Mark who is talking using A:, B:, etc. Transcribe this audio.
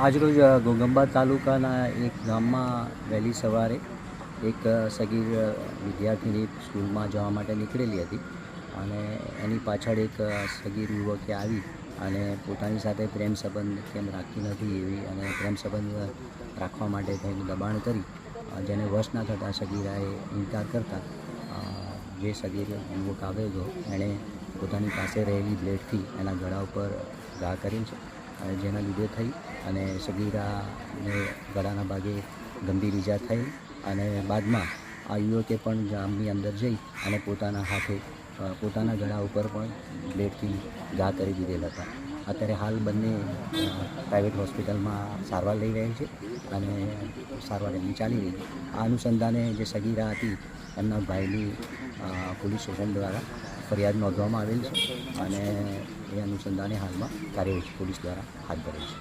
A: આજરોજ ગોગંબા તાલુકાના એક ગામમાં વહેલી સવારે એક સગીર વિદ્યાર્થીની સ્કૂલમાં જવા માટે નીકળેલી હતી અને એની પાછળ એક સગીર યુવકે આવી અને પોતાની સાથે પ્રેમ સંબંધ કેમ રાખતી નથી એવી અને પ્રેમ સંબંધ રાખવા માટે થઈને દબાણ કરી જેને વશ ના થતાં સગીરાએ ઇનકાર કરતા જે સગીર યુવક આવેલો, એણે પોતાની પાસે રહેલી બ્લેડથી એના ગળા ઉપર ઘા કરી છે. જેના લીધે થઈ અને સગીરાને ગળાના ભાગે ગંભીર ઈજા થઈ અને બાદમાં આ યુવકે પણ ગામની અંદર જઈ અને પોતાના હાથે પોતાના ગળા ઉપર પણ બ્લેડથી ઘા કરી દીધેલ હતા. અત્યારે હાલ બંને પ્રાઇવેટ હોસ્પિટલમાં સારવાર લઈ રહી છે અને સારવાર એમની ચાલી રહી આ અનુસંધાને જે સગીરા હતી, એમના ભાઈની પોલીસ સ્ટેશન દ્વારા ફરિયાદ નોંધવામાં આવેલ છે અને એ અનુસંધાને હાલમાં કાર્યવાહી પોલીસ દ્વારા હાથ ધરેલ છે.